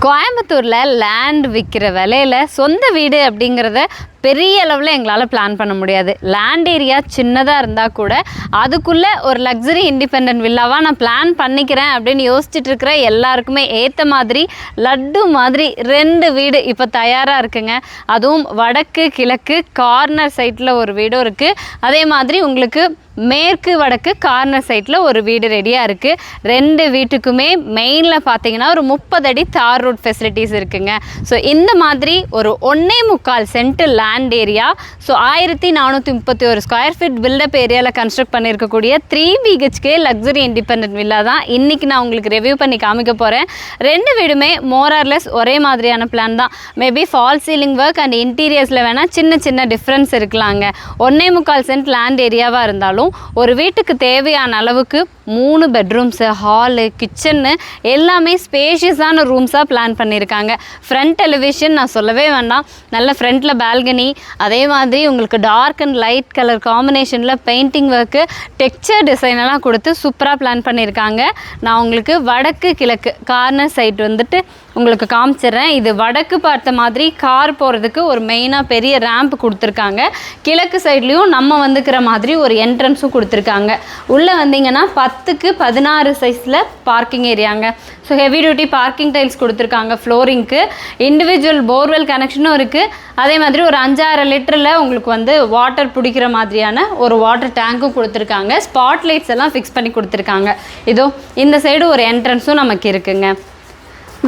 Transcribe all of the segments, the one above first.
கோயம்புத்தூரில் லேண்ட் விற்கிற விலையில சொந்த வீடு அப்படிங்கிறத பெரிய அளவில் எங்களால் பிளான் பண்ண முடியாது. லேண்ட் ஏரியா சின்னதாக இருந்தால் கூட அதுக்குள்ளே ஒரு லக்ஸரி இண்டிபெண்ட் வில்லாவாக நான் பிளான் பண்ணிக்கிறேன் அப்படின்னு யோசிச்சுட்டு இருக்கிற எல்லாருக்குமே ஏற்ற மாதிரி லட்டு மாதிரி ரெண்டு வீடு இப்போ தயாராக இருக்குங்க. அதுவும் வடக்கு கிழக்கு கார்னர் சைட்டில் ஒரு வீடும் இருக்குது அதே மாதிரி உங்களுக்கு மேற்கு வடக்கு கார்னர் சைட்டில் ஒரு வீடு ரெடியாக இருக்குது ரெண்டு வீட்டுக்குமே மெயினில் பார்த்தீங்கன்னா ஒரு முப்பது அடி தார் ரோட் ஃபெசிலிட்டிஸ் இருக்குங்க. ஸோ இந்த மாதிரி ஒரு ஒன்றே முக்கால் cent land land area so ஆயிரத்தி நானூற்றி முப்பத்தி ஒரு ஸ்கொயர் ஃபீட் பில்டப் ஏரியாவில் கன்ஸ்ட்ரக்ட் பண்ணியிருக்கக்கூடிய three BHK luxury independent villa தான் இன்றைக்கி நான் உங்களுக்கு ரிவ்யூ பண்ணி காமிக்க போகிறேன் ரெண்டு வீடுமே மோரார்லெஸ் ஒரே மாதிரியான பிளான் தான். Maybe false ceiling work and இன்டீரியர்ஸில் வேணால் சின்ன சின்ன டிஃப்ரென்ஸ் இருக்கலாங்க. ஒன்னே முக்கால் சென்ட் லேண்ட் ஏரியாவாக இருந்தாலும் ஒரு வீட்டுக்கு தேவையான அளவுக்கு மூணு பெட்ரூம்ஸு ஹாலு கிச்சன்னு எல்லாமே ஸ்பேஷியஸான ரூம்ஸாக பிளான் பண்ணியிருக்காங்க. ஃப்ரண்ட் டெலிவிஷன் நான் சொல்லவே வேண்டாம். நல்ல ஃப்ரண்ட்டில் பால்கனி அதே மாதிரி உங்களுக்கு டார்க் அண்ட் லைட் கலர் காம்பினேஷனில் பெயிண்டிங் ஒர்க்கு டெக்ஸ்சர் டிசைன் எல்லாம் கொடுத்து சூப்பராக பிளான் பண்ணியிருக்காங்க. நான் உங்களுக்கு வடக்கு கிழக்கு கார்னர் சைட் வந்துட்டு உங்களுக்கு காமிச்சிடுறேன். இது வடக்கு பார்த்த மாதிரி கார் போகிறதுக்கு ஒரு மெயினாக பெரிய ரேம்ப் கொடுத்துருக்காங்க. கிழக்கு சைட்லேயும் நம்ம வந்துக்கிற மாதிரி ஒரு என்ட்ரன்ஸும் கொடுத்துருக்காங்க. உள்ளே வந்தீங்கன்னா பத்துக்கு பதினாறு சைஸில் parking ஏரியாங்க so heavy duty parking tiles கொடுத்துருக்காங்க ஃப்ளோரிங்க்கு இண்டிவிஜுவல் போர்வெல் கனெக்ஷனும் இருக்குது அதே மாதிரி ஒரு அஞ்சாறு லிட்டரில் உங்களுக்கு வந்து வாட்டர் பிடிக்கிற மாதிரியான ஒரு வாட்டர் டேங்க்கும் கொடுத்துருக்காங்க. ஸ்பாட் லைட்ஸ் எல்லாம் ஃபிக்ஸ் பண்ணி கொடுத்துருக்காங்க. இதோ இந்த சைடு ஒரு என்ட்ரன்ஸும் நமக்கு இருக்குங்க.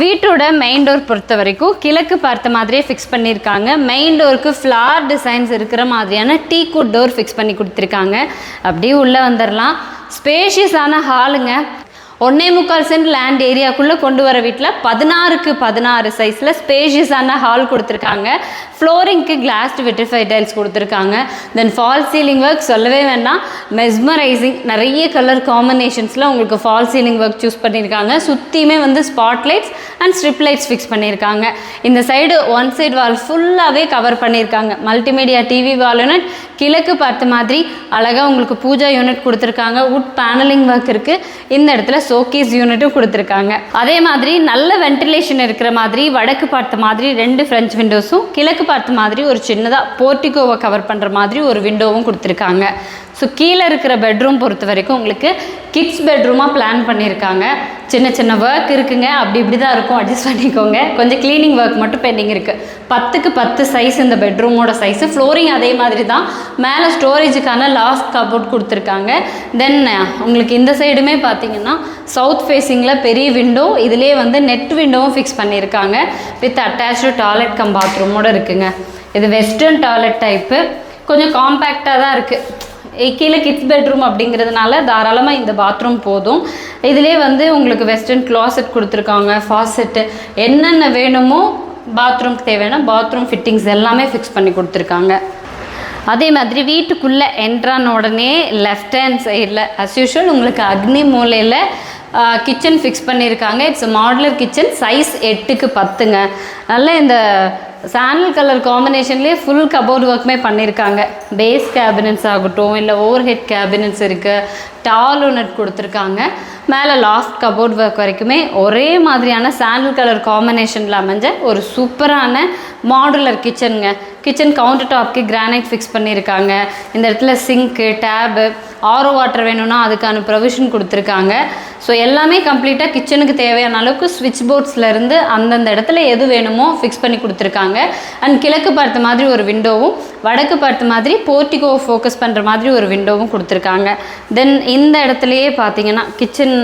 வீட்டோட மெயின் டோர் பொறுத்த வரைக்கும் கிழக்கு பார்த்த மாதிரியே ஃபிக்ஸ் பண்ணியிருக்காங்க. மெயின் டோருக்கு ஃப்ளார் டிசைன்ஸ் இருக்கிற மாதிரியான டீ குட் டோர் ஃபிக்ஸ் பண்ணி கொடுத்துருக்காங்க. அப்படியே உள்ளே வந்துடலாம் ஸ்பேஷியஸான ஹாலுங்க ஒன்னே முக்கால் சென்ட் லேண்ட் ஏரியாக்குள்ளே கொண்டு வர வீட்டில் பதினாறுக்கு பதினாறு சைஸில் ஸ்பேஷியஸான ஹால் கொடுத்துருக்காங்க. ஃப்ளோரிங்க்கு கிளாஸ்ட் விட்ரிஃபை டைல்ஸ் கொடுத்துருக்காங்க. தென் ஃபால் சீலிங் ஒர்க் சொல்லவே வேண்டாம். மெஸ்மரைசிங் நிறைய கலர் காம்பினேஷன்ஸில் உங்களுக்கு ஃபால் சீலிங் ஒர்க் சூஸ் பண்ணியிருக்காங்க சுற்றியுமே வந்து spot lights and strip lights fix பண்ணியிருக்காங்க இந்த சைடு ஒன் சைடு வால் ஃபுல்லாகவே கவர் பண்ணியிருக்காங்க மல்டிமீடியா டிவி வால் யூனிட் கிழக்கு பார்த்த மாதிரி அழகாக உங்களுக்கு பூஜா யூனிட் கொடுத்துருக்காங்க. வுட் பேனலிங் ஒர்க் இருக்குது இந்த இடத்துல ஷோகேஸ் யூனிட்டும் கொடுத்துருக்காங்க. அதே மாதிரி நல்ல வென்டிலேஷன் இருக்கிற மாதிரி வடக்கு பார்த்த மாதிரி ரெண்டு ஃப்ரெஞ்ச் விண்டோஸும் கிழக்கு பார்த்த மாதிரி ஒரு சின்னதாக போர்ட்டிகோவை கவர் பண்ணுற மாதிரி ஒரு விண்டோவும் கொடுத்துருக்காங்க. ஸோ கீழே இருக்கிற பெட்ரூம் பொறுத்த வரைக்கும் உங்களுக்கு கிட்ஸ் பெட்ரூமாக பிளான் பண்ணியிருக்காங்க. சின்ன சின்ன ஒர்க் இருக்குங்க. அப்படி இப்படி தான் இருக்கும். அட்ஜஸ்ட் பண்ணிக்கோங்க. கொஞ்சம் க்ளீனிங் ஒர்க் மட்டும் பெண்டிங் இருக்குது பத்துக்கு பத்து சைஸ் இந்த பெட்ரூமோட சைஸு ஃப்ளோரிங் அதே மாதிரி தான் மேலே ஸ்டோரேஜுக்கான லாஸ்ட் கபோர்ட் கொடுத்துருக்காங்க. தென் உங்களுக்கு இந்த சைடுமே பார்த்தீங்கன்னா சவுத் ஃபேஸிங்கில் பெரிய விண்டோ இதுலேயே வந்து நெட் விண்டோவும் ஃபிக்ஸ் பண்ணியிருக்காங்க. வித் அட்டாச்சு டாய்லெட் கம் பாத்ரூமோட இருக்குங்க. இது வெஸ்டர்ன் டாய்லெட் டைப்பு கொஞ்சம் காம்பேக்டாக தான் இருக்குது கீழே கிட்ஸ் பெட்ரூம் அப்படிங்கிறதுனால தாராளமாக இந்த பாத்ரூம் போதும். இதிலே வந்து உங்களுக்கு வெஸ்டர்ன் கிளாசெட் கொடுத்துருக்காங்க ஃபாசெட்டு என்னென்ன வேணுமோ பாத்ரூம்க்கு தேவையான பாத்ரூம் ஃபிட்டிங்ஸ் எல்லாமே ஃபிக்ஸ் பண்ணி கொடுத்துருக்காங்க. அதே மாதிரி வீட்டுக்குள்ளே என்ட்ரான உடனே லெஃப்ட் ஹேண்ட் சைடில் அஸ் யூஷுவல் உங்களுக்கு அக்னி மூலையில் கிச்சன் ஃபிக்ஸ் பண்ணியிருக்காங்க. இட்ஸ் மாடுலர் கிச்சன் சைஸ் எட்டுக்கு பத்துங்க. நல்ல இந்த சேனல் கலர் காம்பினேஷன்லேயே ஃபுல் கபோர்ட் ஒர்க்குமே பண்ணியிருக்காங்க பேஸ் கேபினட்ஸ் ஆகட்டும் இல்லை ஓவர் ஹெட் கேபினட்ஸ் இருக்குது டால் யூனிட் கொடுத்துருக்காங்க. மேலே லாஸ்ட் கபோர்ட் ஒர்க் வரைக்குமே ஒரே மாதிரியான சாண்டல் கலர் காம்பினேஷனில் அமைஞ்ச ஒரு சூப்பரான மாடுலர் கிச்சனுங்க கிச்சன் கவுண்டர் டாப்க்கு கிரானைட் ஃபிக்ஸ் பண்ணியிருக்காங்க. இந்த இடத்துல சிங்க்கு டேபு ஆரோ வாட்டர் வேணும்னா அதுக்கான ப்ரொவிஷன் கொடுத்துருக்காங்க. ஸோ எல்லாமே கம்ப்ளீட்டாக கிச்சனுக்கு தேவையான அளவுக்கு ஸ்விட்ச் போர்ட்ஸ்லேருந்து அந்தந்த இடத்துல எது வேணுமோ ஃபிக்ஸ் பண்ணி கொடுத்துருக்காங்க. அண்ட் கிழக்கு பார்த்த மாதிரி ஒரு விண்டோவும் வடக்கு பார்த்த மாதிரி போர்ட்டிகோ ஃபோக்கஸ் பண்ணுற மாதிரி ஒரு விண்டோவும் கொடுத்துருக்காங்க. தென் இந்த இடத்துலையே பார்த்தீங்கன்னா கிச்சன்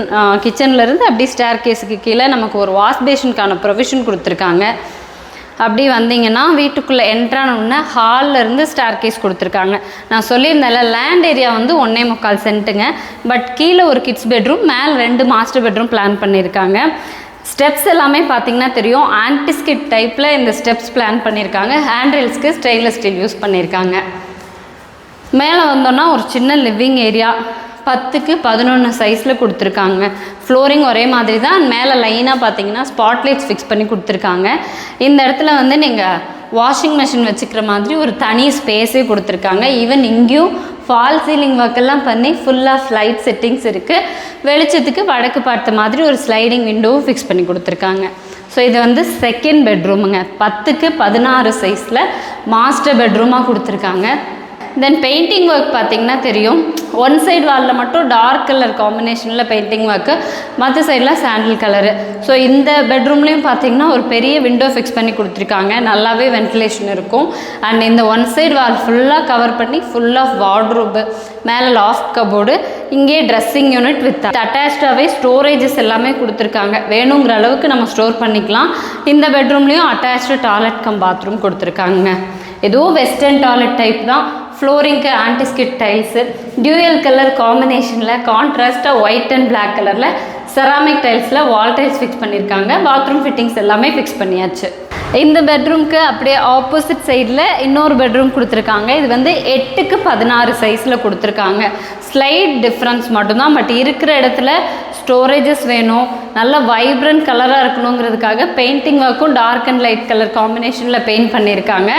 கிச்சன்லேருந்து அப்படியே ஸ்டேர் கேஸுக்கு கீழே நமக்கு ஒரு வாஷ் பேஷனுக்கான ப்ரொவிஷன் கொடுத்துருக்காங்க. அப்படி வந்தீங்கன்னா வீட்டுக்குள்ளே என்ட்ரான உடனே ஸ்டார் கேஸ் கொடுத்துருக்காங்க. நான் சொல்லியிருந்தேன்ல லேண்ட் ஏரியா வந்து ஒன்றே முக்கால் சென்ட்டுங்க. பட் கீழே ஒரு கிட்ஸ் பெட்ரூம் மேலே ரெண்டு மாஸ்டர் பெட்ரூம் பிளான் பண்ணியிருக்காங்க. ஸ்டெப்ஸ் எல்லாமே பார்த்தீங்கன்னா தெரியும். ஆன்டிஸ்கிட் டைப்பில் இந்த ஸ்டெப்ஸ் பிளான் பண்ணியிருக்காங்க. ஹேண்ட்ரெல்ஸ்க்கு ஸ்டெயின்லெஸ் ஸ்டீல் யூஸ் பண்ணியிருக்காங்க. மேலே வந்தோன்னா ஒரு சின்ன லிவிங் ஏரியா பத்துக்கு பதினொன்று சைஸில் கொடுத்துருக்காங்க. ஃப்ளோரிங் ஒரே மாதிரி தான் மேலே லைனாக பார்த்தீங்கன்னா ஸ்பாட்லைட்ஸ் ஃபிக்ஸ் பண்ணி கொடுத்துருக்காங்க. இந்த இடத்துல வந்து நீங்கள் வாஷிங் மிஷின் வச்சுக்கிற மாதிரி ஒரு தனி ஸ்பேஸே கொடுத்துருக்காங்க. ஈவன் இங்கேயும் ஃபால் சீலிங் ஒர்க்கெல்லாம் பண்ணி ஃபுல்லாக ஃப்ளைட் செட்டிங்ஸ் இருக்குது வெளிச்சத்துக்கு வடக்கு பார்த்த மாதிரி ஒரு ஸ்லைடிங் விண்டோவும் ஃபிக்ஸ் பண்ணி கொடுத்துருக்காங்க. ஸோ இது வந்து செகண்ட் பெட்ரூமுங்க பத்துக்கு பதினாறு சைஸில் மாஸ்டர் பெட்ரூமாக கொடுத்துருக்காங்க. தென் பெயிண்டிங் ஒர்க் பார்த்தீங்கன்னா தெரியும். ஒன் சைடு வாலில் மட்டும் டார்க் கலர் காம்பினேஷனில் பெயிண்டிங் ஒர்க்கு மற்ற சைடில் சாண்டில் கலரு ஸோ இந்த பெட்ரூம்லேயும் பார்த்தீங்கன்னா ஒரு பெரிய விண்டோ ஃபிக்ஸ் பண்ணி கொடுத்துருக்காங்க. நல்லாவே வென்டிலேஷன் இருக்கும். அண்ட் இந்த ஒன் சைடு வால் ஃபுல்லாக கவர் பண்ணி ஃபுல் ஆஃப் வார்ட்ரூபு மேலே லாஃப்ட் கபோர்டு இங்கே ட்ரெஸ்ஸிங் யூனிட் வித் அட்டாச்சாகவே ஸ்டோரேஜஸ் எல்லாமே கொடுத்துருக்காங்க. வேணுங்கிற அளவுக்கு நம்ம ஸ்டோர் பண்ணிக்கலாம். இந்த பெட்ரூம்லேயும் அட்டாச்சு டாய்லெட் கம் பாத்ரூம் கொடுத்துருக்காங்க. ஏதோ வெஸ்டர்ன் டாய்லெட் டைப் தான். ஃப்ளோரிங்க்கு ஆன்டிஸ்கிட் டைல்ஸு டியூயல் கலர் காம்பினேஷனில் கான்ட்ராஸ்ட்டாக ஒயிட் அண்ட் பிளாக் கலரில் செராமிக் டைல்ஸில் வால் டைல்ஸ் ஃபிக்ஸ் பண்ணியிருக்காங்க பாத்ரூம் ஃபிட்டிங்ஸ் எல்லாமே ஃபிக்ஸ் பண்ணியாச்சு. இந்த பெட்ரூம்க்கு அப்படியே ஆப்போசிட் சைடில் இன்னொரு பெட்ரூம் கொடுத்துருக்காங்க. இது வந்து எட்டுக்கு பதினாறு சைஸில் கொடுத்துருக்காங்க. ஸ்லைட் டிஃப்ரென்ஸ் மட்டும்தான். பட் இருக்கிற இடத்துல ஸ்டோரேஜஸ் வேணும். நல்ல வைப்ரண்ட் கலராக இருக்கணுங்கிறதுக்காக பெயிண்டிங் ஒர்க்கும் டார்க் அண்ட் லைட் கலர் காம்பினேஷனில் பெயிண்ட் பண்ணியிருக்காங்க.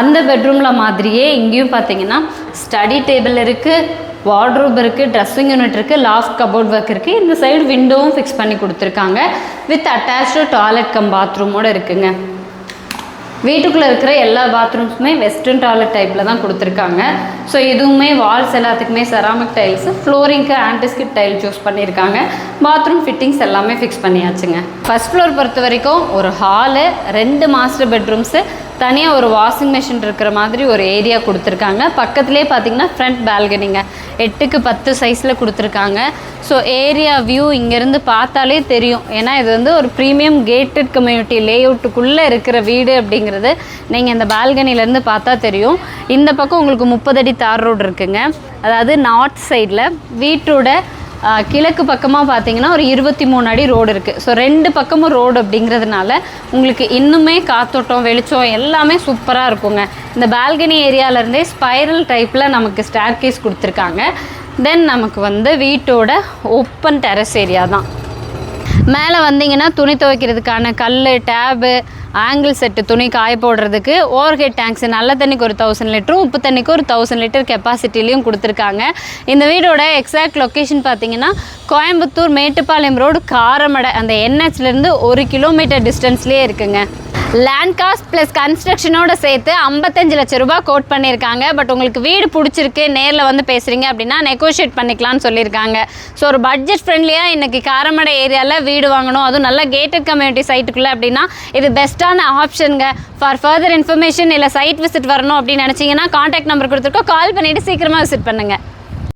அந்த பெட்ரூமில் மாதிரியே இங்கேயும் பார்த்தீங்கன்னா ஸ்டடி டேபிள் இருக்குது வார்ட்ரூப் இருக்குது ட்ரெஸ்ஸிங் யூனிட் இருக்குது லாஸ்ட் கபோர்ட் ஒர்க் இருக்குது இந்த சைடு விண்டோவும் ஃபிக்ஸ் பண்ணி கொடுத்துருக்காங்க. வித் அட்டாச்சு டாய்லெட் கம் பாத்ரூமோடு இருக்குங்க. வீட்டுக்குள்ளே இருக்கிற எல்லா பாத்ரூம்ஸுமே வெஸ்டர்ன் டாய்லெட் டைப்பில் தான் கொடுத்துருக்காங்க. ஸோ இதுவுமே வால்ஸ் எல்லாத்துக்குமே செராமிக் டைல்ஸு ஃப்ளோரிங்க்கு ஆன்டிஸ்கிட் டைல் சூஸ் பண்ணியிருக்காங்க. பாத்ரூம் ஃபிட்டிங்ஸ் எல்லாமே ஃபிக்ஸ் பண்ணியாச்சுங்க. ஃபர்ஸ்ட் ஃப்ளோர் பொறுத்த வரைக்கும் ஒரு ஹாலு ரெண்டு மாஸ்டர் பெட்ரூம்ஸு தனியாக ஒரு வாஷிங் மிஷின் இருக்கிற மாதிரி ஒரு ஏரியா கொடுத்துருக்காங்க. பக்கத்துலேயே பார்த்தீங்கன்னா ஃப்ரண்ட் பால்கனிங்க எட்டுக்கு பத்து சைஸில் கொடுத்துருக்காங்க. ஸோ ஏரியா வியூ இங்கேருந்து பார்த்தாலே தெரியும். ஏன்னா இது வந்து ஒரு ப்ரீமியம் கேட்டட் கம்யூனிட்டி லேஅவுட்டுக்குள்ளே இருக்கிற வீடு அப்படிங்கிறது நீங்கள் இந்த பால்கனிலேருந்து பார்த்தா தெரியும். இந்த பக்கம் உங்களுக்கு முப்பது அடி தார் ரோடு இருக்குங்க. அதாவது நார்த் சைடில் வீட்டோட கிழக்கு பக்கமாக பார்த்தீங்கன்னா ஒரு இருபத்தி மூணு அடி ரோடு இருக்குது ஸோ ரெண்டு பக்கமும் ரோடு அப்படிங்கிறதுனால உங்களுக்கு இன்னுமே காத்தோட்டம் வெளிச்சம் எல்லாமே சூப்பராக இருக்குங்க. இந்த பால்கனி ஏரியாவிலேருந்தே ஸ்பைரல் டைப்பில் நமக்கு ஸ்டேர் கேஸ் கொடுத்துருக்காங்க. தென் நமக்கு வந்து வீட்டோட ஓப்பன் டெரஸ் ஏரியா தான். மேலே வந்தீங்கன்னா துணி துவைக்கிறதுக்கான கல் டேபு ஆங்கிள் செட்டு துணி காய போடுறதுக்கு ஓவர் ஹெட் டேங்க்ஸ் நல்ல தண்ணிக்கு ஒரு தௌசண்ட் லிட்டரும் உப்பு தண்ணிக்கு ஒரு தௌசண்ட் லிட்டர் கெப்பாசிட்டிலையும் கொடுத்துருக்காங்க. இந்த வீடோட எக்ஸாக்ட் லொக்கேஷன் பார்த்தீங்கன்னா கோயம்புத்தூர் மேட்டுப்பாளையம் ரோடு காரமடை அந்த என்ஹெச்லேருந்து ஒரு கிலோமீட்டர் டிஸ்டன்ஸ்லேயே இருக்குங்க. லேண்ட் காஸ்ட் ப்ளஸ் கன்ஸ்ட்ரக்ஷனோட சேர்த்து ஐம்பத்தஞ்சு லட்ச ரூபாய் கோட் பண்ணியிருக்காங்க. பட் உங்களுக்கு வீடு பிடிச்சிருக்கு நேரில் வந்து பேசுகிறீங்க அப்படின்னா நெகோஷியேட் பண்ணிக்கலாம்னு சொல்லியிருக்காங்க. ஸோ ஒரு பட்ஜெட் ஃப்ரெண்ட்லியாக இன்றைக்கி காரமடை ஏரியாவில் வீடு வாங்கணும். அதுவும் நல்ல கேட்டட் கம்யூனிட்டி சைட்டுக்குள்ளே அப்படின்னா இது பெஸ்ட்டான ஆப்ஷனுங்க ஃபார் ஃபர்தர் இன்ஃபர்மேஷன் இல்லை சைட் விசிட் வரணும் அப்படின்னு நினச்சிங்கன்னா காண்டாக்ட் நம்பர் கொடுத்துருக்கோம். கால் பண்ணிவிட்டு சீக்கிரமாக விசிட் பண்ணுங்கள்